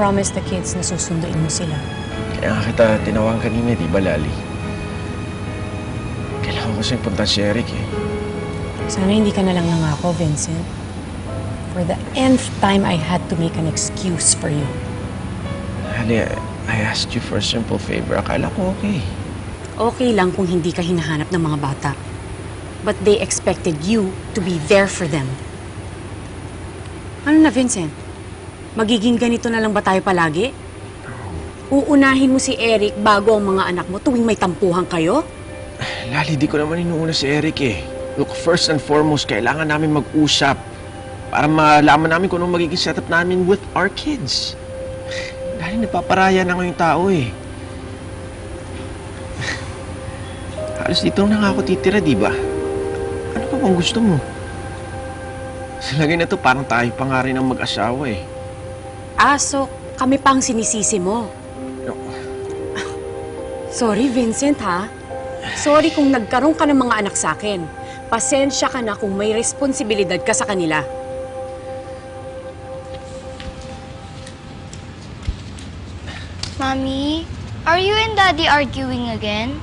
promised the kids na susunduin mo sila. Kaya nga kita tinawagan kanina, di ba, Lali? Kailangan ko sa'yo punta si Eric eh. Sana hindi ka na lang nangako, Vincent. For the nth time, I had to make an excuse for you. Lali, I asked you for a simple favor. Akala ko okay. Okay lang kung hindi ka hinahanap ng mga bata. But they expected you to be there for them. Ano na, Vincent? Magiging ganito na lang ba tayo palagi? Uunahin mo si Eric bago ang mga anak mo tuwing may tampuhan kayo? Lali, di ko naman inuuna si Eric eh. Look, first and foremost, kailangan namin mag-usap para malaman namin kung anong magiging setup namin with our kids. Dahil napaparaya na ngayong tao eh. Halos dito na nga ako titira, di ba? Ano pa bang gusto mo? Sa lagay na to, parang tayo pa nga rin ang mag-asawa eh. Ah, so kami pang sinisisi mo. No. Sorry, Vincent, ha? Sorry kung nagkaroon ka ng mga anak sa akin. Pasensya ka na kung may responsibilidad ka sa kanila. Mommy, are you and Daddy arguing again?